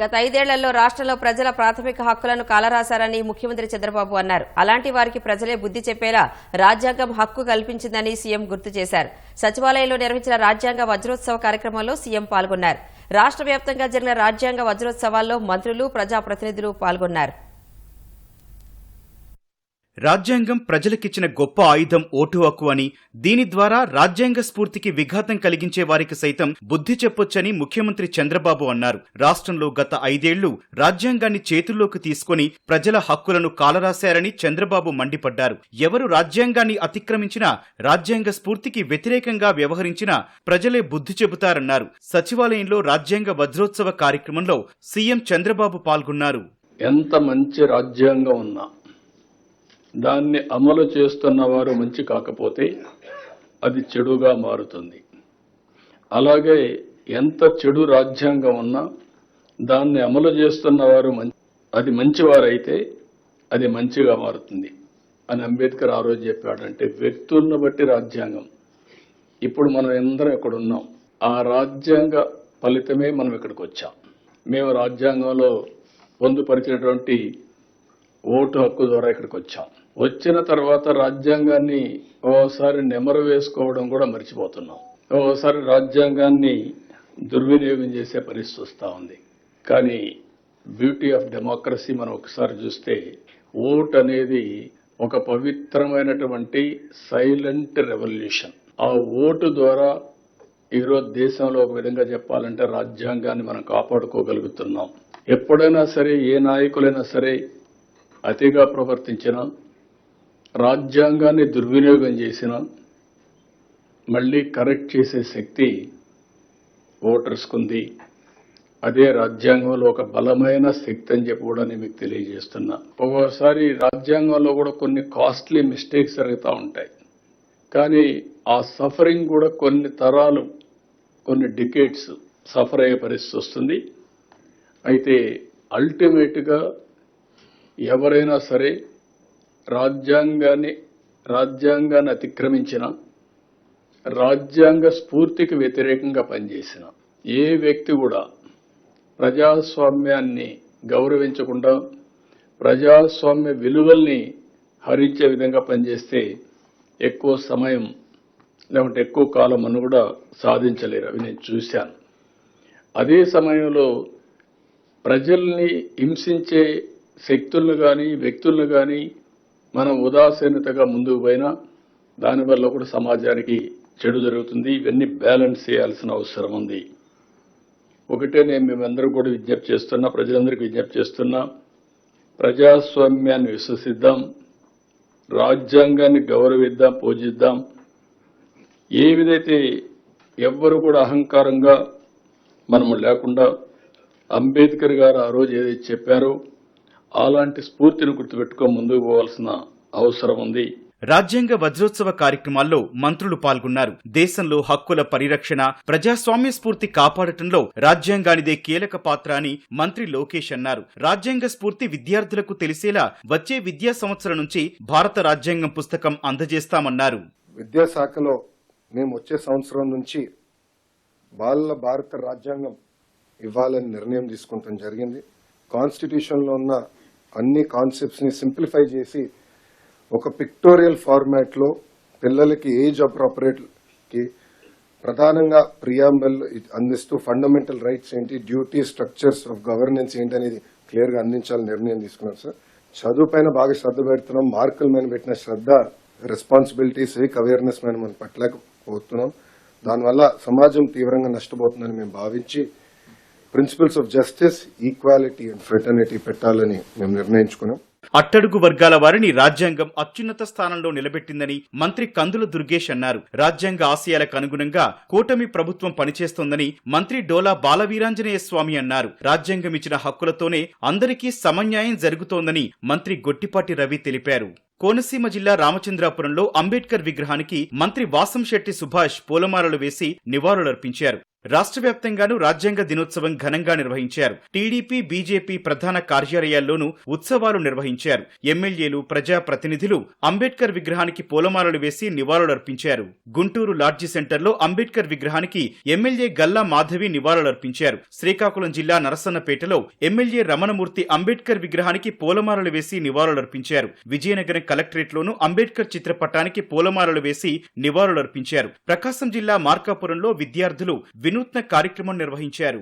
గత ఐదేళ్ళలో రాష్ట్రంలో ప్రజల ప్రాథమిక హక్కులను కాలరాశారని ముఖ్యమంత్రి చంద్రబాబు అన్నారు. అలాంటి వారికి ప్రజలే బుద్ధి చెప్పేలా రాజ్యాంగం హక్కు కల్పించిందని సీఎం గుర్తు చేశారు. సచివాలయంలో నిర్వహించిన రాజ్యాంగ వజ్రోత్సవ కార్యక్రమంలో సీఎం పాల్గొన్నారు. రాష్ట్ర వ్యాప్తంగా జరిగిన రాజ్యాంగ వజ్రోత్సవాల్లో మంత్రులు ప్రజాప్రతినిధులు పాల్గొన్నారు. రాజ్యాంగం ప్రజలకిచ్చిన గొప్ప ఆయుధం ఓటు హక్కు అని దీని ద్వారా రాజ్యాంగ స్ఫూర్తికి విఘాతం కలిగించే వారికి సైతం బుద్ధి చెప్పొచ్చని ముఖ్యమంత్రి చంద్రబాబు అన్నారు. రాష్ట్రంలో గత ఐదేళ్ళు రాజ్యాంగాన్ని చేతుల్లోకి తీసుకుని ప్రజల హక్కులను కాలరాశారని చంద్రబాబు మండిపడ్డారు. ఎవరు రాజ్యాంగాన్ని అతిక్రమించినా రాజ్యాంగ స్ఫూర్తికి వ్యతిరేకంగా వ్యవహరించినా ప్రజలే బుద్ధి చెబుతారన్నారు. సచివాలయంలో రాజ్యాంగ వజ్రోత్సవ కార్యక్రమంలో సీఎం చంద్రబాబు పాల్గొన్నారు. ఎంత మంచి రాజ్యాంగం ఉన్నా దాన్ని అమలు చేస్తున్న వారు మంచి కాకపోతే అది చెడుగా మారుతుంది. అలాగే ఎంత చెడు రాజ్యాంగం ఉన్నా దాన్ని అమలు చేస్తున్న వారు మం- అది మంచివారైతే అది మంచిగా మారుతుంది. అని అంబేద్కర్ ఆ రోజు చెప్పాడంటే వ్యక్తులను బట్టి రాజ్యాంగం. ఇప్పుడు మనం అందరం ఇక్కడ ఉన్నాం. ఆ రాజ్యాంగ ఫలితమే మనం ఇక్కడికి వచ్చాం. మేము రాజ్యాంగంలో పొందుపరిచినటువంటి ఓటు హక్కు ద్వారా ఇక్కడికి వచ్చాం. వచ్చిన తర్వాత రాజ్యాంగాన్ని ఓసారి నెమరు వేసుకోవడం కూడా మర్చిపోతున్నాం. ఓసారి రాజ్యాంగాన్ని దుర్వినియోగం చేసే పరిస్థితి వస్తూ ఉంది. కానీ బ్యూటీ ఆఫ్ డెమోక్రసీ మనం ఒకసారి చూస్తే ఓట్ అనేది ఒక పవిత్రమైనటువంటి సైలెంట్ రెవల్యూషన్. ఆ ఓటు ద్వారా ఈరోజు దేశంలో ఒక విధంగా చెప్పాలంటే రాజ్యాంగాన్ని మనం కాపాడుకోగలుగుతున్నాం. ఎప్పుడైనా సరే ఏ నాయకులైనా సరే అతిగా ప్రవర్తించినా రాజ్యాంగాన్ని దుర్వినియోగం చేసినా మళ్ళీ కరెక్ట్ చేసే శక్తి ఓటర్స్కుంది. అదే రాజ్యాంగంలో ఒక బలమైన శక్తి అని చెప్పి కూడా నేను మీకు తెలియజేస్తున్నా. ఒక్కోసారి రాజ్యాంగంలో కూడా కొన్ని కాస్ట్లీ మిస్టేక్స్ జరుగుతూ ఉంటాయి. కానీ ఆ సఫరింగ్ కూడా కొన్ని తరాలు కొన్ని డికేట్స్ సఫర్ అయ్యే పరిస్థితి వస్తుంది. అయితే అల్టిమేట్గా ఎవరైనా సరే రాజ్యాంగాన్ని రాజ్యాంగాన్ని అతిక్రమించిన రాజ్యాంగ స్ఫూర్తికి వ్యతిరేకంగా పనిచేసిన ఏ వ్యక్తి కూడా ప్రజాస్వామ్యాన్ని గౌరవించకుండా ప్రజాస్వామ్య విలువల్ని హరించే విధంగా పనిచేస్తే ఎక్కువ సమయం లేకుంటే ఎక్కువ కాలం అని కూడా సాధించలేరు అవి నేను చూశాను. అదే సమయంలో ప్రజల్ని హింసించే శక్తులను కానీ వ్యక్తులను కానీ మనం ఉదాసీనతగా ముందుకు పోయినా దానివల్ల కూడా సమాజానికి చెడు జరుగుతుంది. ఇవన్నీ బ్యాలెన్స్ చేయాల్సిన అవసరం ఉంది. ఒకటే నేను మేమందరూ కూడా విజ్ఞప్తి చేస్తున్నా ప్రజలందరికీ విజ్ఞప్తి చేస్తున్నా ప్రజాస్వామ్యాన్ని విశ్వసిద్దాం రాజ్యాంగాన్ని గౌరవిద్దాం పూజిద్దాం. ఏ విధైతే ఎవ్వరు కూడా అహంకారంగా మనము లేకుండా అంబేద్కర్ గారు ఆ రోజు ఏదైతే చెప్పారో అలాంటి స్ఫూర్తిని గుర్తుపెట్టుకో ముందుకు పోవాల్సిన అవసరం ఉంది. రాజ్యాంగ వజ్రోత్సవ కార్యక్రమాల్లో మంత్రులు పాల్గొన్నారు. దేశంలో హక్కుల పరిరక్షణ ప్రజాస్వామ్య స్ఫూర్తి కాపాడటంలో రాజ్యాంగానిదే కీలక పాత్ర అని మంత్రి లోకేష్ అన్నారు. రాజ్యాంగ స్ఫూర్తి విద్యార్థులకు తెలిసేలా వచ్చే విద్యా సంవత్సరం నుంచి భారత రాజ్యాంగం పుస్తకం అందజేస్తామన్నారు. విద్యాశాఖలో మేము వచ్చే సంవత్సరం నుంచి బాల భారత రాజ్యాంగం ఇవ్వాలని నిర్ణయం తీసుకుంటాం జరిగింది. కాన్స్టిట్యూషన్లో ఉన్న అన్ని కాన్సెప్ట్స్ని సింప్లిఫై చేసి ఒక పిక్టోరియల్ ఫార్మాట్లో పిల్లలకి ఏజ్ అప్రాపరేట్కి ప్రధానంగా ప్రియాంబల్ అందిస్తూ ఫండమెంటల్ రైట్స్ ఏంటి డ్యూటీ స్ట్రక్చర్స్ ఆఫ్ గవర్నెన్స్ ఏంటి అనేది క్లియర్గా అందించాలని నిర్ణయం తీసుకున్నారు సార్ చదువు పైన బాగా శ్రద్ధ పెడుతున్నాం మార్కుల మీద పెట్టిన శ్రద్ధ రెస్పాన్సిబిలిటీస్ అవేర్నెస్ మీద మనం పట్టలేకపోతున్నాం. దానివల్ల సమాజం తీవ్రంగా నష్టపోతుందని మేము భావించి principles of justice equality and fraternity పెట్టాలని మేము నిర్ణయించుకున్నాం. అట్టడుగు వర్గాల వారిని రాజ్యాంగం అత్యున్నత స్థానంలో నిలబెట్టిందని మంత్రి కందుల దుర్గేష్ అన్నారు. రాజ్యాంగ ఆశయాలకు అనుగుణంగా కూటమి ప్రభుత్వం పనిచేస్తోందని మంత్రి డోలా బాలవీరాంజనేయ స్వామి అన్నారు. రాజ్యాంగం ఇచ్చిన హక్కులతోనే అందరికీ సమన్యాయం జరుగుతోందని మంత్రి గొట్టిపాటి రవి తెలిపారు. కోనసీమ జిల్లా రామచంద్రాపురంలో అంబేద్కర్ విగ్రహానికి మంత్రి వాసంశెట్టి సుభాష్ పూలమాలలు వేసి నివాళులర్పించారు. రాష్ట్ర వ్యాప్తంగానూ రాజ్యాంగ దినోత్సవం ఘనంగా నిర్వహించారు. టీడీపీ బీజేపీ ప్రధాన కార్యాలయాల్లోనూ ఉత్సవాలు నిర్వహించారు. ఎమ్మెల్యేలు ప్రజా ప్రతినిధులు అంబేద్కర్ విగ్రహానికి పూలమాలలు వేసి నివాళులర్పించారు. గుంటూరు లాడ్జి సెంటర్లో అంబేద్కర్ విగ్రహానికి ఎమ్మెల్యే గల్లా మాధవి నివాళులర్పించారు. శ్రీకాకుళం జిల్లా నరసన్నపేటలో ఎమ్మెల్యే రమణమూర్తి అంబేద్కర్ విగ్రహానికి పూలమాలలు వేసి నివాళులర్పించారు. విజయనగరం కలెక్టరేట్లోనూ అంబేద్కర్ చిత్రపటానికి పూలమాలలు వేసి నివాళులర్పించారు. ప్రకాశం జిల్లా మార్కాపురంలో విద్యార్థులు వినూత్న కార్యక్రమం నిర్వహించారు.